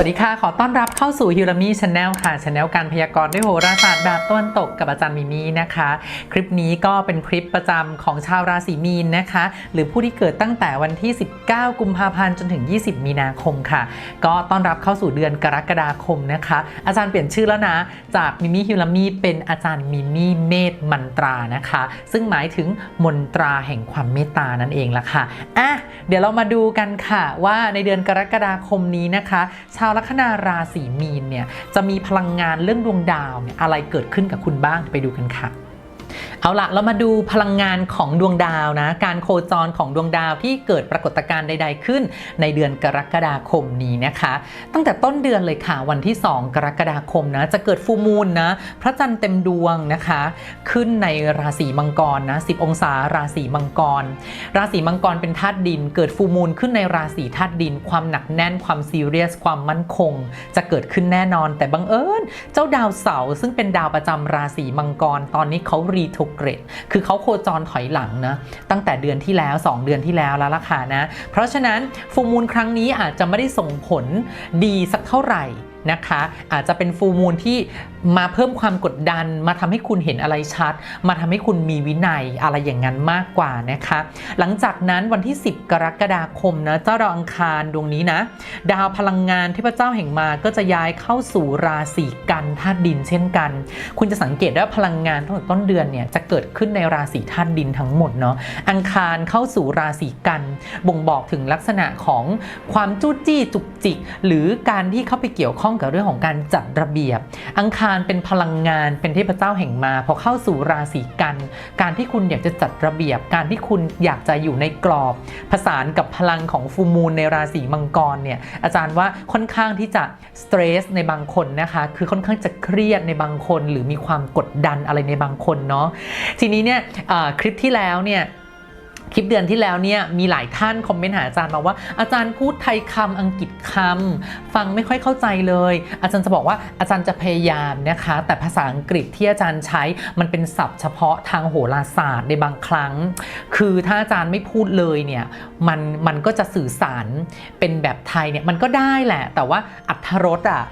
สวัสดีค่ะ ขอต้อนรับเข้าสู่ฮิรามีชาแนลค่ะชาแนลการพยากรณ์ด้วยโหราศาสตร์แบบตะวันตกกับอาจารย์มิมี่นะคะ คลิปนี้ก็เป็นคลิปประจำของชาวราศีมีนนะคะ หรือผู้ที่เกิดตั้งแต่วันที่ 19 กุมภาพันธ์จนถึง 20 มีนาคมค่ะ ก็ต้อนรับเข้าสู่เดือนกรกฎาคมนะคะ อาจารย์เปลี่ยนชื่อแล้วนะ จากมิมี่ฮิรามีเป็นอาจารย์มิมี่เมธมัน ตรานะคะ ซึ่งหมายถึงมนตราแห่งความเมตตานั่นเองละค่ะอะเดี๋ยวเรามาดูกันค่ะว่าในเดือนกรกฎาคมนี้นะคะชาวลัคนาราศีมีนเนี่ยจะมีพลังงานเรื่องดวงดาวเนี่ยอะไรเกิดขึ้นกับคุณบ้างไปดูกันค่ะ เอาละเรามาดูพลังงานของดวงดาวนะ การโคจรของดวงดาวที่เกิดปรากฏการณ์ใด ๆ ขึ้น ในเดือนกรกฎาคมนี้นะคะ ตั้งแต่ต้นเดือนเลยค่ะ วันที่ 2 กรกฎาคมนะจะเกิดฟูมูลนะ พระจันทร์เต็มดวงนะคะ ขึ้นในราศีมังกรนะ10 องศาราศีมังกร ราศีมังกรเป็นธาตุดิน เกิดฟูมูลขึ้นในราศีธาตุดิน ความหนักแน่นความซีเรียส ความมั่นคง จะเกิดขึ้นแน่นอน แต่บังเอิญเจ้าดาวเสาร์ซึ่งเป็นดาวประจำราศีมังกรตอนนี้เขาเรีโทเกรดคือเขาโคจรถอยหลังนะตั้งแต่เดือนที่แล้ว 2 เดือนที่แล้วแล้วราคานะ เพราะฉะนั้นฟูมูลครั้งนี้อาจจะไม่ได้ส่งผลดีสักเท่าไหร่นะคะ อาจจะเป็นฟูมูลที่มาเพิ่มความกดดัน มาทำให้คุณเห็นอะไรชัด มาทำให้คุณมีวินัยอะไรอย่างนั้นมากกว่านะคะ หลังจากนั้นวันที่ 10 กรกฎาคมนะเจ้าดาวอังคารดวงนี้นะ ดาวพลังงานที่พระเจ้าแห่งมาก็จะย้ายเข้าสู่ราศีกันธาตุดินเช่นกัน คุณจะสังเกตได้ว่าพลังงานตั้งแต่ต้นเดือนเนี่ยจะเกิดขึ้นในราศีธาตุดินทั้งหมดเนาะอังคารเข้าสู่ราศีกัน บ่งบอกถึงลักษณะของความจู้จี้จุกจิก หรือการที่เข้าไปเกี่ยวข้องกับเรื่องของการจัดระเบียบ อังคารเป็นพลังงานเป็นเทพเจ้าแห่งมาพอเข้าสู่ราศีกัน การที่คุณอยากจะจัดระเบียบ การที่คุณอยากจะอยู่ในกรอบ ผสานกับพลังของฟูมูลในราศีมังกรเนี่ยอาจารย์ว่าค่อนข้างที่จะสเตรสในบางคนนะคะคือค่อนข้างจะเครียดในบางคน หรือมีความกดดันอะไรในบางคนเนาะทีนี้เนี่ยคลิปที่แล้วเนี่ย คลิปเดือนที่แล้วเนี่ยมีหลายท่านคอมเมนต์หาอาจารย์มาว่า อาจารย์พูดไทยคำอังกฤษคำฟังไม่ค่อยเข้าใจเลย อาจารย์จะบอกว่าอาจารย์จะพยายามนะคะ แต่ภาษาอังกฤษที่อาจารย์ใช้มันเป็นศัพท์เฉพาะทางโหราศาสตร์ในบางครั้ง คือถ้าอาจารย์ไม่พูดเลยเนี่ยมันมันก็จะสื่อสารเป็นแบบไทยเนี่ยมันก็ได้แหละ แต่ว่าอัธรสอะ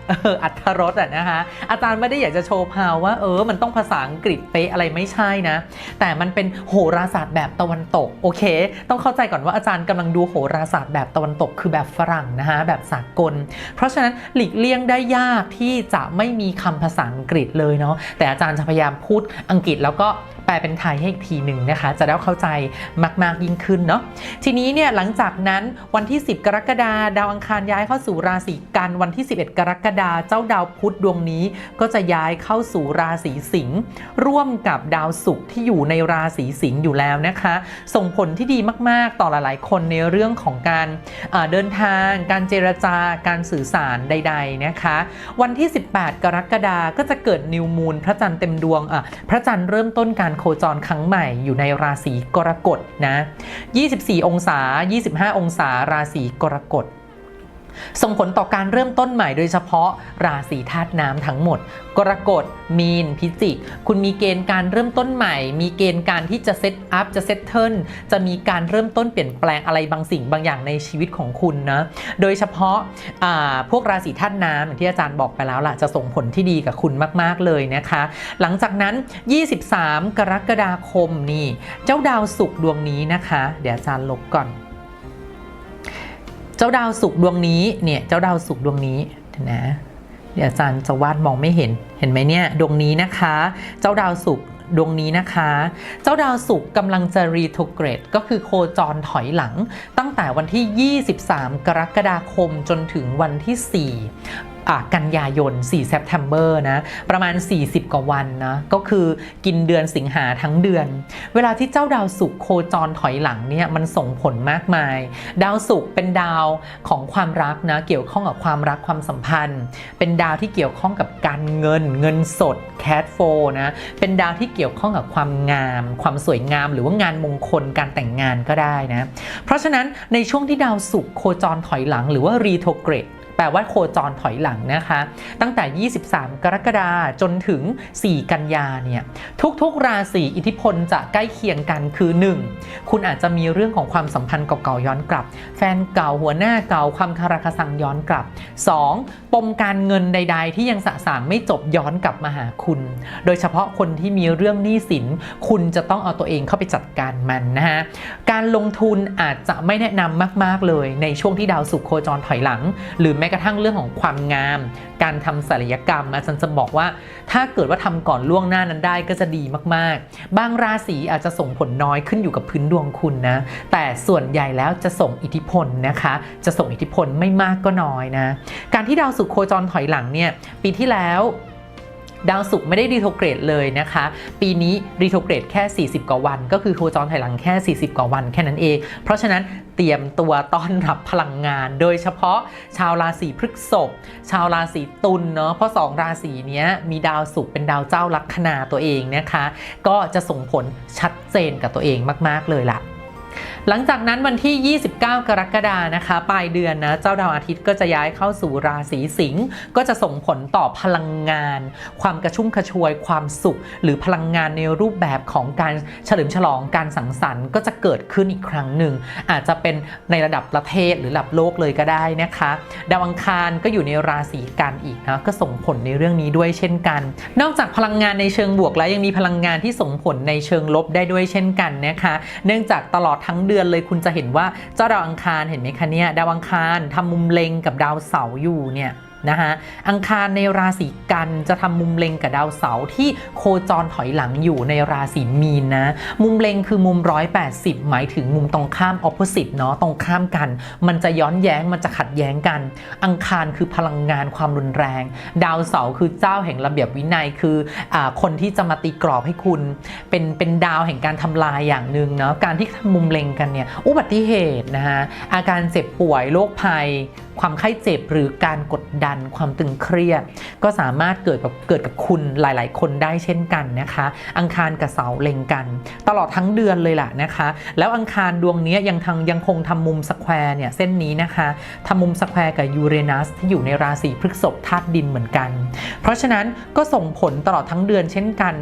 อัธรสอะนะคะอาจารย์ไม่ได้อยากจะโชว์พาวว่าเออมันต้องภาษาอังกฤษเป๊ะอะไรไม่ใช่นะ แต่มันเป็นโหราศาสตร์แบบตะวันตกเค ต้องเข้าใจก่อนว่าอาจารย์กำลังดูโหราศาสตร์แบบตะวันตกคือแบบฝรั่งนะคะแบบสากล เพราะฉะนั้นหลีกเลี่ยงได้ยากที่จะไม่มีคำภาษาอังกฤษเลยเนาะแต่อาจารย์จะพยายามพูดอังกฤษแล้วก็ แปลเป็นไทยให้อีกทีหนึ่งนะคะ จะได้เข้าใจมาก ๆ ยิ่งขึ้นเนาะทีนี้เนี่ยหลังจากนั้นวันที่ 10 กรกฎาดาวอังคารย้ายเข้าสู่ราศีกันวันที่ 11 กรกฎาเจ้าดาวพุธดวงนี้ ก็จะย้ายเข้าสู่ราศีสิงห์ร่วมกับดาวศุกร์ที่อยู่ในราศีสิงห์อยู่แล้วนะคะ ส่งผลที่ดีมาก ๆ ต่อหลาย ๆ คนในเรื่องของการเดินทาง การเจรจาการสื่อสารใด ๆ นะคะ วันที่ 18 กรกฎาก็จะเกิดนิวมูลพระจันทร์เต็มดวงอะพระจันทร์เริ่มต้นการโคจรครั้งใหม่อยู่ในราศีกรกฎนะ 24 องศา 25 องศาราศีกรกฎ ส่งผลต่อการเริ่มต้นใหม่โดยเฉพาะราศีธาตุน้ำทั้งหมด กรกฎมีนพิจิก คุณมีเกณฑ์การเริ่มต้นใหม่ มีเกณฑ์การที่จะเซตอัพจะเซตเทิลจะมีการเริ่มต้นเปลี่ยนแปลงอะไรบางสิ่งบางอย่างในชีวิตของคุณนะโดยเฉพาะาพวกราศีธาตุน้ำอย่างที่อาจารย์บอกไปแล้วล่ะจะส่งผลที่ดีกับคุณมาก ๆเลยนะคะ หลังจากนั้น 23 กรกฎาคมนี่เจ้าดาวศุกร์ดวงนี้นะคะ เดี๋ยวอาจารย์ลบก่อน เจ้าดาวศุกร์ดวงนี้เนี่ยเจ้าดาวศุกร์ดวงนี้นะเดี๋ยวอาจารย์จะวาดมองไม่เห็นเห็นไหมเนี่ยดวงนี้นะคะ เจ้าดาวศุกร์ดวงนี้นะคะ เจ้าดาวศุกร์กำลังจะรีโทเกรดก็คือโคจรถอยหลัง ตั้งแต่วันที่ 23 กรกฎาคมจนถึงวันที่ 4 กันยายน4 September นะประมาณ 40 กว่าวันนะก็คือกินเดือนสิงหาทั้งเดือน เวลาที่เจ้าดาวศุกร์โคจรถอยหลังเนี่ยมันส่งผลมากมาย ดาวศุกร์เป็นดาวของความรักนะเกี่ยวข้องกับความรักความสัมพันธ์ เป็นดาวที่เกี่ยวข้องกับการเงินเงินสดแคทโฟนะเป็นดาวที่เกี่ยวข้องกับความงาม ความสวยงาม หรือว่างานมงคลการแต่งงานก็ได้นะเพราะฉะนั้นในช่วงที่ดาวศุกร์โคจรถอยหลังหรือว่ารีโทเกรด แปลว่าโคจรถอยหลังนะคะ ตั้งแต่ 23 กรกฎาคมจนถึง 4 กันยาเนี่ยทุกๆ ราศีอิทธิพลจะใกล้เคียงกันคือ 1. คุณอาจจะมีเรื่องของความสัมพันธ์เก่าๆย้อนกลับ แฟนเก่าหัวหน้าเก่าความคาราคาซังย้อนกลับ 2. ปมการเงินใด ๆ ที่ยังสะสางไม่จบย้อนกลับมาหาคุณ โดยเฉพาะคนที่มีเรื่องหนี้สิน คุณจะต้องเอาตัวเองเข้าไปจัดการมันนะฮะการลงทุนอาจจะไม่แนะนำมาก ๆเลยในช่วงที่ดาวศุกร์โคจรถอยหลัง หรือแม้กระทั่งเรื่องของความงาม การทำศัลยกรรม อาจารย์จะบอกว่า ถ้าเกิดว่าทำก่อนล่วงหน้านั้นได้ก็จะดีมากๆ บางราศีอาจจะส่งผลน้อยขึ้นอยู่กับพื้นดวงคุณนะ แต่ส่วนใหญ่แล้วจะส่งอิทธิพลนะคะ จะส่งอิทธิพลไม่มากก็น้อยนะ การที่ดาวสุขโคจรถอยหลังเนี่ยปีที่แล้ว ดาวศุกร์ไม่ได้รีโทเกรดเลยนะคะ ปีนี้รีโทเกรดแค่ 40 กว่าวัน ก็คือโคจรถอยหลังแค่ 40 กว่าวันแค่นั้นเอง เพราะฉะนั้นเตรียมตัวต้อนรับพลังงาน โดยเฉพาะชาวราศีพฤษภชาวราศีตุลเนาะเพราะ2ราศีนี้มีดาวศุกร์เป็นดาวเจ้าลัคนาตัวเองนะคะ ก็จะส่งผลชัดเจนกับตัวเองมาก ๆ เลยล่ะหลังจากนั้นวันที่ 29 กรกฎานะคะ ปลายเดือนนะ เจ้าดาวอาทิตย์ก็จะย้ายเข้าสู่ราศีสิงห์ก็จะส่งผลต่อพลังงาน ความกระชุ่มกระชวย ความสุข หรือพลังงานในรูปแบบของการเฉลิมฉลองการสังสรรค์ก็จะเกิดขึ้นอีกครั้งหนึ่ง อาจจะเป็นในระดับประเทศหรือระดับโลกเลยก็ได้นะคะ ดาวอังคารก็อยู่ในราศีกันอีกนะก็ส่งผลในเรื่องนี้ด้วยเช่นกัน นอกจากพลังงานในเชิงบวกแล้วยังมีพลังงานที่ส่งผลในเชิงลบได้ด้วยเช่นกันนะคะ เนื่องจากตลอดทั้งเดือนเลยคุณจะเห็นว่าเจ้าดาวอังคารเห็นไหมคะเนี่ยดาวอังคารทำมุมเล็งกับดาวเสาร์อยู่เนี่ย นะคะอังคารในราศีกันจะทำมุมเล็งกับดาวเสาร์ที่โคจรถอยหลังอยู่ในราศีมีนนะ มุมเล็งคือมุม 180 หมายถึงมุมตรงข้าม opposite เนาะตรงข้ามกัน มันจะย้อนแย้งมันจะขัดแย้งกัน อังคารคือพลังงานความรุนแรง ดาวเสาร์คือเจ้าแห่งระเบียบวินัยคืออคนที่จะมาตีกรอบให้คุณ เป็นเป็นดาวแห่งการทำลายอย่างหนึ่งเนาะการที่ทำมุมเล็งกันเนี่ยอุบัติเหตุนะฮะอาการเจ็บป่วยโรคภัย ความไข้เจ็บหรือการกดดันความตึงเครียด ก็สามารถเกิดกับเกิดกับคุณหลาย ๆ คนได้เช่นกันนะคะ อังคารกับเสาเล็งกัน ตลอดทั้งเดือนเลยล่ะนะคะ แล้วอังคารดวงนี้ยังทางยังคงทำมุมสแควร์เนี่ยเส้นนี้นะคะทำมุมสแควร์กับยูเรนัสที่อยู่ในราศีพฤษภธาตุดินเหมือนกัน เพราะฉะนั้นก็ส่งผลตลอดทั้งเดือนเช่นกัน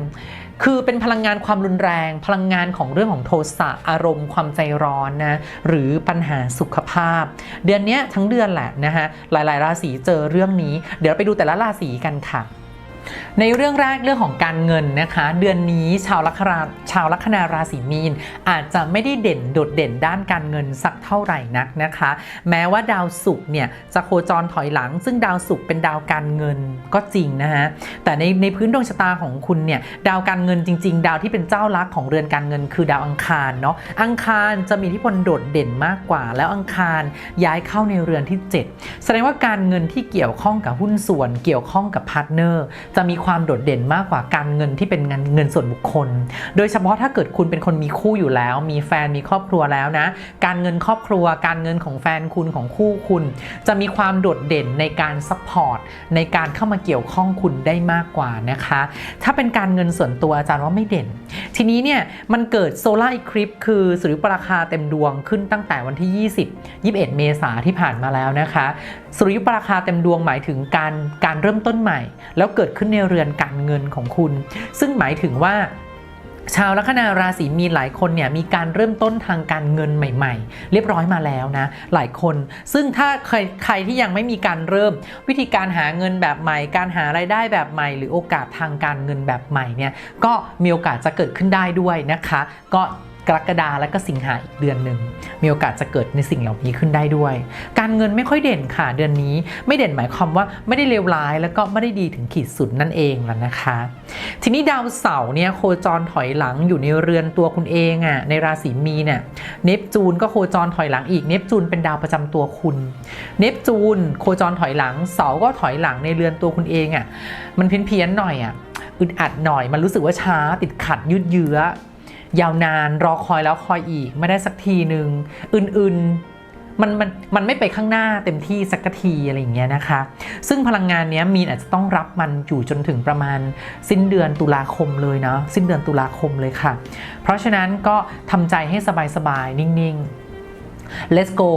คือเป็นพลังงานความรุนแรง พลังงานของเรื่องของโทสะอารมณ์ ความใจร้อนนะหรือปัญหาสุขภาพ เดือนนี้ทั้งเดือนแหละนะคะหลาย ๆ ราศีเจอเรื่องนี้ เดี๋ยวไปดูแต่ละราศีกันค่ะ ในเรื่องแรกเรื่องของการเงินนะคะ เดือนนี้ชาวลัคนาชาวลัคนาราศีมีน อาจจะไม่ได้เด่นโดดเด่นด้านการเงินสักเท่าไหร่นักนะคะ แม้ว่าดาวศุกร์เนี่ยจะโคจรถอยหลัง ซึ่งดาวศุกร์เป็นดาวการเงินก็จริงนะฮะแต่ในในพื้นดวงชะตาของคุณเนี่ยดาวการเงินจริง ๆ ดาวที่เป็นเจ้าลักของเรือนการเงิน คือดาวอังคารเนาะอังคารจะมีทธิพลโดดเด่นมากกว่า แล้วอังคารย้ายเข้าในเรือนที่ 7 แสดงว่าการเงินที่เกี่ยวข้องกับหุ้นส่วนเกี่ยวข้องกับพาร์ทเนอร์จะมีความโดดเด่นมากกว่าการเงินที่เป็นเงินเงินส่วนบุคคล โดยเฉพาะถ้าเกิดคุณเป็นคนมีคู่อยู่แล้ว มีแฟนมีครอบครัวแล้วนะ การเงินครอบครัว การเงินของแฟนคุณของคู่คุณ จะมีความโดดเด่นในการซัพพอร์ตในการเข้ามาเกี่ยวข้องคุณได้มากกว่านะคะ ถ้าเป็นการเงินส่วนตัวอาจารย์ว่าไม่เด่น ทีนี้เนี่ยมันเกิดโซลาร์อีคลิปคือสุริยุปราคาเต็มดวงขึ้นตั้งแต่วันที่ 20 21 เมษาที่ผ่านมาแล้วนะคะ สุริยุปราคาเต็มดวงหมายถึงการการเริ่มต้นใหม่ แล้วเกิดขึ้นในเรือนการเงินของคุณ ซึ่งหมายถึงว่าชาวลัคนาราศีมีนหลายคนเนี่ยมีการเริ่มต้นทางการเงินใหม่ ๆ เรียบร้อยมาแล้วนะหลายคน ซึ่งถ้าใครใครที่ยังไม่มีการเริ่มวิธีการหาเงินแบบใหม่ การหารายได้แบบใหม่ หรือโอกาสทางการเงินแบบใหม่เนี่ยก็มีโอกาสจะเกิดขึ้นได้ด้วยนะคะ ก็ กรกฎาและก็สิงหาอีกเดือนหนึ่งมีโอกาสจะเกิดในสิ่งเหล่านี้ขึ้นได้ด้วย การเงินไม่ค่อยเด่นค่ะเดือนนี้ ไม่เด่นหมายความว่าไม่ได้เลวร้าย แล้วก็ไม่ได้ดีถึงขีดสุดนั่นเองแล่ะนะคะ ทีนี้ดาวเสาร์เนี่ยโคจรถอยหลังอยู่ในเรือนตัวคุณเองอะ่ะในราศีมีเนี่ยเนปจูนก็โคจรถอยหลังอีกเนปจูนเป็นดาวประจำตัวคุณ เนปจูนโคจรถอยหลังเสาร์ก็ถอยหลังในเรือนตัวคุณเองอะ่ะมันเพี้ยนเพียนๆหน่อยอะ่ะอึดอัดหน่อยมันรู้สึกว่าช้าติดขัดยืดเยื้อ ยาวนานรอคอยแล้วคอยอีก ไม่ได้สักทีหนึ่งอื่นๆมันมันมันไม่ไปข้างหน้าเต็มที่สักทีอะไรอย่างเงี้ยนะคะ ซึ่งพลังงานเนี้ยมีนอาจจะต้องรับมันอยู่จนถึงประมาณสิ้นเดือนตุลาคมเลยเนาะสิ้นเดือนตุลาคมเลยค่ะ เพราะฉะนั้นก็ทำใจให้สบายๆนิ่ง ๆ let's go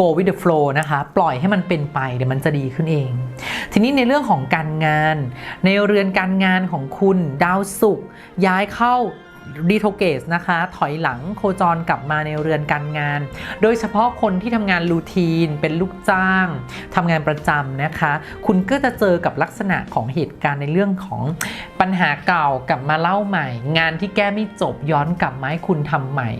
go with the flow นะคะ ปล่อยให้มันเป็นไปเดี๋ยวมันจะดีขึ้นเอง ทีนี้ในเรื่องของการงาน ในเรือนการงานของคุณดาวศุกร์ย้ายเข้า ดีโทเกสนะคะ ถอยหลังโคจรกลับมาในเรือนการงาน โดยเฉพาะคนที่ทำงานรูทีน เป็นลูกจ้างทำงานประจำนะคะ คุณก็จะเจอกับลักษณะของเหตุการณ์ในเรื่องของปัญหาเก่ากลับมาเล่าใหม่ งานที่แก้ไม่จบย้อนกลับมาให้คุณทำใหม่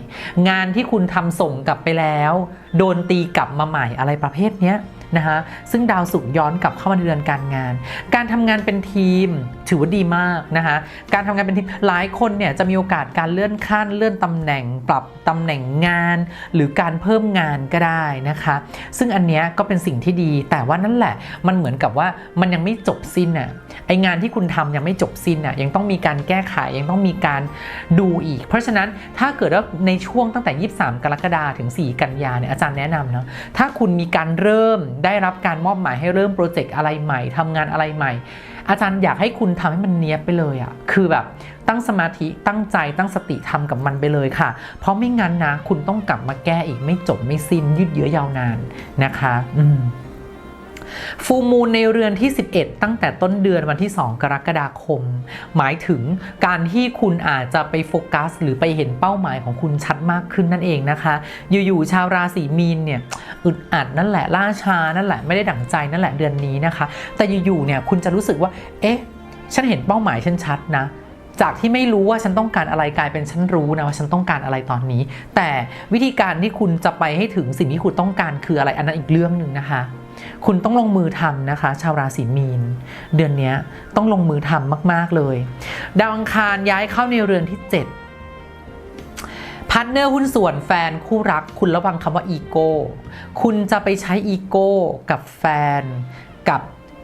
งานที่คุณทำส่งกลับไปแล้ว โดนตีกลับมาใหม่อะไรประเภทเนี้ย นะคะซึ่งดาวศุกร์ย้อนกลับเข้ามาในเรือนการงาน การทำงานเป็นทีมถือว่าดีมากนะคะการทำงานเป็นทีมหลายคนเนี่ยจะมีโอกาสการเลื่อนขั้นเลื่อนตำแหน่งปรับตำแหน่งงาน หรือการเพิ่มงานก็ได้นะคะ ซึ่งอันเนี้ยก็เป็นสิ่งที่ดีแต่ว่านั่นแหละมันเหมือนกับว่ามันยังไม่จบสิ้นอะไองานที่คุณทำยังไม่จบสิ้นอะยังต้องมีการแก้ไขยังต้องมีการดูอีก เพราะฉะนั้นถ้าเกิดว่าในช่วงตั้งแต่ 23 กรกฎาคมถึง 4 กันยาเนี่ยอาจารย์แนะนำเนาะถ้าคุณมีการเริ่มได้รับการมอบหมายให้เริ่มโปรเจกต์อะไรใหม่ทำงานอะไรใหม่ อาจารย์อยากให้คุณทำให้มันเนี้ยบไปเลยอะ่ะคือแบบตั้งสมาธิตั้งใจตั้งสติทำกับมันไปเลยค่ะ เพราะไม่งั้นนะ คุณต้องกลับมาแก้อีกไม่จบไม่สิ้นยืดเยื้อยาวนานนะคะ อืม ฟูมูลในเรือนที่ 11 ตั้งแต่ต้นเดือนวันที่ 2 กรกฎาคม หมายถึงการที่คุณอาจจะไปโฟกัส หรือไปเห็นเป้าหมายของคุณชัดมากขึ้นนั่นเองนะคะ อยู่ๆชาวราศีมีนเนี่ยอึดอัดนั่นแหละล่าช้านั่นแหละไม่ได้ดั่งใจนั่นแหละเดือนนี้นะคะ แต่อยู่ๆเนี่ยคุณจะรู้สึกว่า เอ๊ะ ฉันเห็นเป้าหมายฉันชัดนะจากที่ไม่รู้ว่าฉันต้องการอะไรกลายเป็นฉันรู้นะว่าฉันต้องการอะไรตอนนี้ แต่วิธีการที่คุณจะไปให้ถึงสิ่งที่คุณต้องการคืออะไรอันนั้นอีกเรื่องหนึ่งนะคะ คุณต้องลงมือทำนะคะ ชาวราศีมีน เดือนนี้ต้องลงมือทำมาก ๆ เลย ดาวอังคารย้ายเข้าในเรือนที่ 7พาร์ทเนอร์หุ้นส่วนแฟนคู่รัก คุณระวังคำว่าอีโก้คุณจะไปใช้อีโก้กับแฟนกับ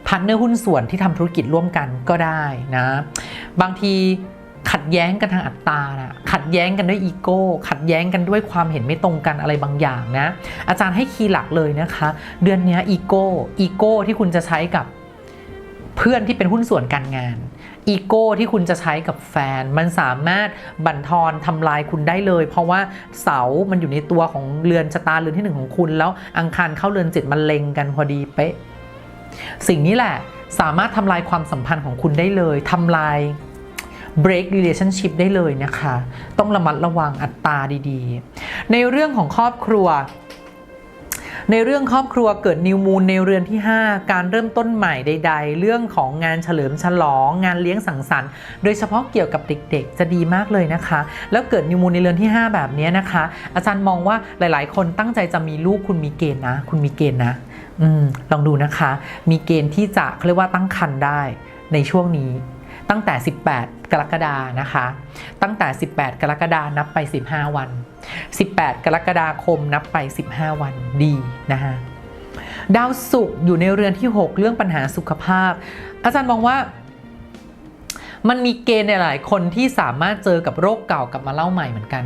พาร์ทเนอร์หุ้นส่วนที่ทำธุรกิจร่วมกันก็ได้นะ บางที ขัดแย้งกันทางอัตตานะขัดแย้งกันด้วยอีโก้ ขัดแย้งกันด้วยความเห็นไม่ตรงกันอะไรบางอย่างนะ อาจารย์ให้คีย์หลักเลยนะคะ เดือนนี้อีโก้ อีโก้ที่คุณจะใช้กับเพื่อนที่เป็นหุ้นส่วนการงานอีโก้ที่คุณจะใช้กับแฟน มันสามารถบั่นทอนทำลายคุณได้เลย เพราะว่าเสา มันอยู่ในตัวของเรือนชะตาเรือนที่หนึ่งของคุณ แล้วอังคารเข้าเรือนเจ็ดมันเล็งกันพอดีเป๊ะ สิ่งนี้แหละสามารถทำลายความสัมพันธ์ของคุณได้เลยทำลาย break relationship ได้เลยนะคะ ต้องระมัดระวังอัตราดีๆ ในเรื่องของครอบครัว ในเรื่องครอบครัวเกิดนิวมูลในเรือนที่ 5 การเริ่มต้นใหม่ใด ๆ เรื่องของงานเฉลิมฉลอง งานเลี้ยงสังสรรค์ โดยเฉพาะเกี่ยวกับเด็กๆ จะดีมากเลยนะคะ แล้วเกิดนิวมูลในเรือนที่ 5 แบบนี้นะคะ อาจารย์มองว่าหลายๆ คนตั้งใจจะมีลูกคุณมีเกณฑ์นะ คุณมีเกณฑ์นะอืมลองดูนะคะ มีเกณฑ์ที่จะเขาเรียกว่าตั้งครรภ์ได้ในช่วงนี้ตั้งแต่ 18 กรกฎานะคะ ตั้งแต่ 18 กรกฎานับไป 15 วัน 18 กรกฎาคมนับไป 15 วันดีนะคะดาวศุกร์อยู่ในเรือนที่ 6 เรื่องปัญหาสุขภาพ อาจารย์มองว่ามันมีเกณฑ์ในหลายคนที่สามารถเจอกับโรคเก่ากลับมาเล่าใหม่เหมือนกัน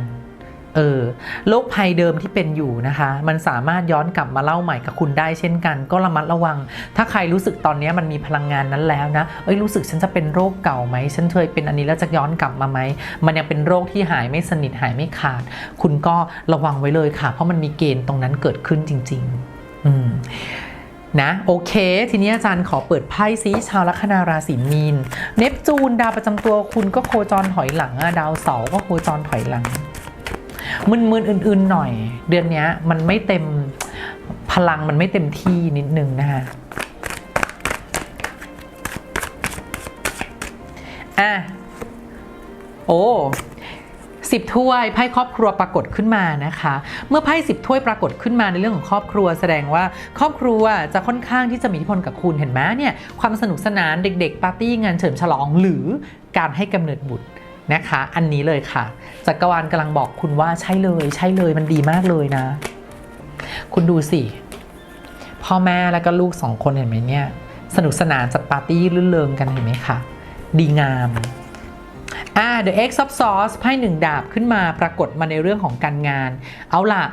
เออโรคภัยเดิมที่เป็นอยู่นะคะ มันสามารถย้อนกลับมาเล่าใหม่กับคุณได้เช่นกัน ก็ระมัดระวัง ถ้าใครรู้สึกตอนนี้มันมีพลังงานนั้นแล้วนะเอ้ยรู้สึกฉันจะเป็นโรคเก่าไหมฉันเคยเป็นอันนี้แล้วจะย้อนกลับมาไหมมันยังเป็นโรคที่หายไม่สนิทหายไม่ขาด คุณก็ระวังไว้เลยค่ะ เพราะมันมีเกณฑ์ตรงนั้นเกิดขึ้นจริง ๆ อืมนะโอเค ทีนี้อาจารย์ขอเปิดไพ่ซิชาวลัคนาราศีมีน เนปจูนดาวประจำตัวคุณก็โคจรถอยหลังอะดาวเสาร์ก็โคจรถอยหลัง มึนๆอื่นๆหน่อย เดือนนี้มันไม่เต็มพลังมันไม่เต็มที่นิดนึงนะคะอะโอ้สิบถ้วยไพ่ครอบครัวปรากฏขึ้นมานะคะ เมื่อไพ่สิบถ้วยปรากฏขึ้นมาในเรื่องของครอบครัว แสดงว่าครอบครัวจะค่อนข้างที่จะมีอิทธิพลกับคุณเห็นไหมเนี่ยความสนุกสนานเด็กๆปาร์ตี้งานเฉลิมฉลองหรือการให้กำเนิดบุตร นะคะ อันนี้เลยค่ะ จักรวาลกำลังบอกคุณว่าใช่เลย ใช่เลยมันดีมากเลยนะ คุณดูสิ พ่อแม่แล้วก็ลูกสองคนเห็นไหมเนี่ย สนุกสนานจัดปาร์ตี้รื่นเริงกันเห็นไหมคะ ดีงาม อ่า The X of Swords ไพ่หนึ่งดาบขึ้นมาปรากฏมาในเรื่องของการงาน เอาล่ะ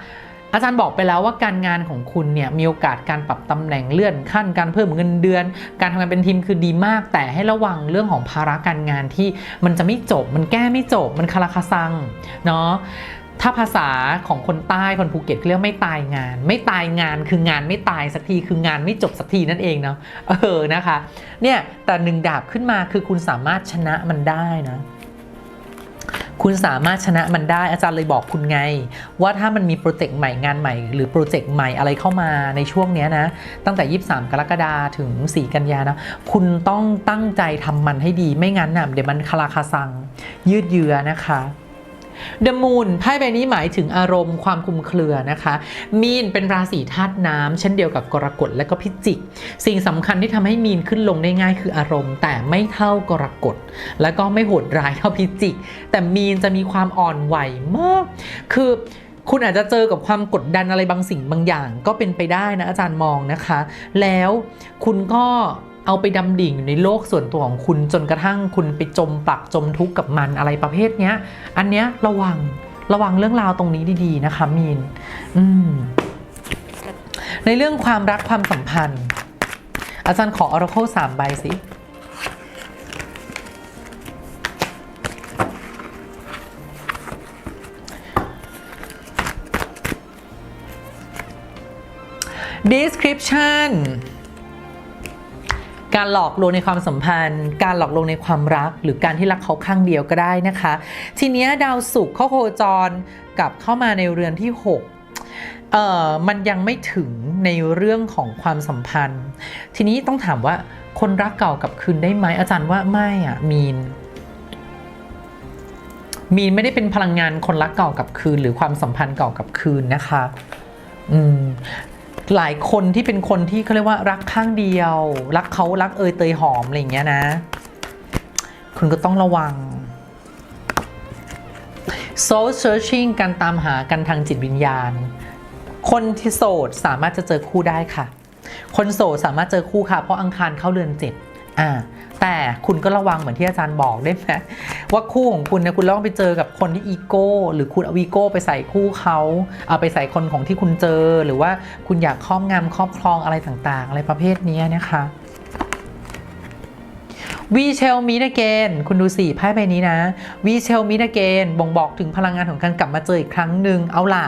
อาจารย์บอกไปแล้วว่าการงานของคุณเนี่ยมีโอกาสการปรับตำแหน่งเลื่อนขั้นการเพิ่มเงินเดือน การทำงานเป็นทีมคือดีมาก แต่ให้ระวังเรื่องของภาระการงานที่มันจะไม่จบ มันแก้ไม่จบ มันคาราคาซังเนาะถ้าภาษาของคนใต้คนภูเก็ตเขาเรียกไม่ตายงาน ไม่ตายงานคืองานไม่ตายสักทีคืองานไม่จบสักทีนั่นเองเนาะเออนะคะเนี่ยแต่หนึ่งดาบขึ้นมาคือคุณสามารถชนะมันได้นะ คุณสามารถชนะมันได้อาจารย์เลยบอกคุณไง ว่าถ้ามันมีโปรเจกต์ใหม่งานใหม่ หรือโปรเจกต์ใหม่อะไรเข้ามาในช่วงนี้นะ ตั้งแต่ 23 กรกฎาคมถึง 4 กันยานะ คุณต้องตั้งใจทำมันให้ดีไม่งั้นนะ่ะเดี๋ยวมันคลาคาซัง ยืดเยื้อนะคะ The Moon ไพ่ใบนี้หมายถึงอารมณ์ความคลุมเครือนะคะ มีนเป็นราศีธาตุน้ำเช่นเดียวกับกรกฎและก็พิจิก สิ่งสำคัญที่ทำให้มีนขึ้นลงได้ง่ายคืออารมณ์ แต่ไม่เท่ากรกฎและก็ไม่โหดร้ายเท่าพิจิก แต่มีนจะมีความอ่อนไหวมาก คือคุณอาจจะเจอกับความกดดันอะไรบางสิ่งบางอย่าง ก็เป็นไปได้นะอาจารย์มองนะคะ แล้วคุณก็ เอาไปดำดิ่งอยู่ในโลกส่วนตัวของคุณจนกระทั่งคุณไปจมปักจมทุกข์กับมันอะไรประเภทเนี้ย อันเนี้ยระวังระวังเรื่องราวตรงนี้ดีๆนะคะมีนอืมในเรื่องความรักความสัมพันธ์ อาจารย์ขอ Oracle สามใบสิ description การหลอกลวงในความสัมพันธ์ การหลอกลวงในความรัก หรือการที่รักเขาข้างเดียวก็ได้นะคะ ทีนี้ดาวศุกร์เข้าโคจรกลับเข้ามาในเรือนที่ 6เอ่อมันยังไม่ถึงในเรื่องของความสัมพันธ์ ทีนี้ต้องถามว่าคนรักเก่ากับคืนได้ไหมอาจารย์ว่าไม่อะมีน มีนไม่ได้เป็นพลังงานคนรักเก่ากับคืน หรือความสัมพันธ์เก่ากับคืนนะคะ อืม หลายคนที่เป็นคนที่เขาเรียกว่ารักข้างเดียว รักเขารักเอยเตยหอมอะไรอย่างเงี้ยนะ คุณก็ต้องระวัง soul searching การตามหากันทางจิตวิญญาณ คนที่โสดสามารถจะเจอคู่ได้ค่ะ คนโสดสามารถเจอคู่ค่ะ เพราะอังคารเข้าเรือนเจ็ดอ่า แต่คุณก็ระวังเหมือนที่อาจารย์บอกได้ไหมว่าคู่ของคุณเนี่ยคุณต้องไปเจอกับคนที่อีโก้หรือคุณเอาอีโก้ไปใส่คู่เขาเอาไปใส่คนของที่คุณเจอ หรือว่าคุณอยากครอบงำครอบครองอะไรต่างๆ อะไรประเภทนี้นะคะวีเชลมี a เกนคุณดูสิไพ่ใบนี้นะวีเชลมี a เกนบ่งบอกถึงพลังงานของการกลับมาเจออีกครั้งหนึ่งเอาล่ะ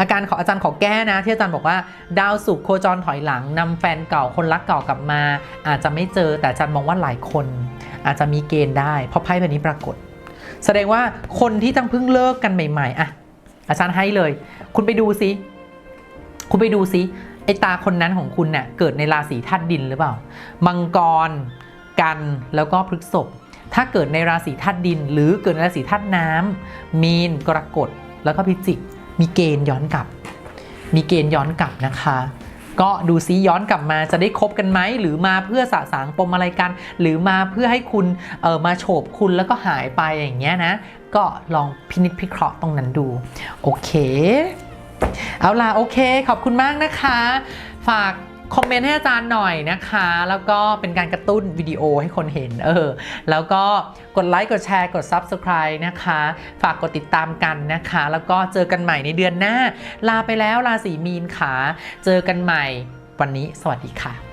อาการของอาจารย์ขอแก้นะ ที่อาจารย์บอกว่า ดาวศุกโคจรถอยหลังนำแฟนเก่าคนรักเก่ากลับมา อาจจะไม่เจอแต่อาจารย์มองว่าหลายคน อาจจะมีเกณฑ์ได้ เพราะไพ่ใบนี้ปรากฏ แสดงว่าคนที่ตั้งเพิ่งเลิกกันใหม่ๆอะอาจารย์ให้เลย คุณไปดูซิคุณไปดูซิไอตาคนนั้นของคุณเนี่ยเกิดในราศีธาตุดินหรือเปล่า มังกร กันแล้วก็พฤษภถ้าเกิดในราศีธาตุดิน หรือเกิดในราศีธาตุน้ำมีนกรกฎแล้วก็พิจิก มีเกณฑ์ย้อนกลับ มีเกณฑ์ย้อนกลับนะคะ ก็ดูซิย้อนกลับมาจะได้คบกันไหมหรือมาเพื่อสะสางปมอะไรกัน หรือมาเพื่อให้คุณเออมาโฉบคุณแล้วก็หายไปอย่างเงี้ยนะ ก็ลองพินิจพิเคราะห์ตรงนั้นดู โอเค เอาล่ะโอเค ขอบคุณมากนะคะ ฝาก คอมเมนต์ให้อาจารย์หน่อยนะคะ แล้วก็เป็นการกระตุ้นวิดีโอให้คนเห็นเออแล้วก็กดไลค์กดแชร์กด Subscribe นะคะ ฝากกดติดตามกันนะคะ แล้วก็เจอกันใหม่ในเดือนหน้า ลาไปแล้วราศีมีนค่ะ เจอกันใหม่วันนี้สวัสดีค่ะ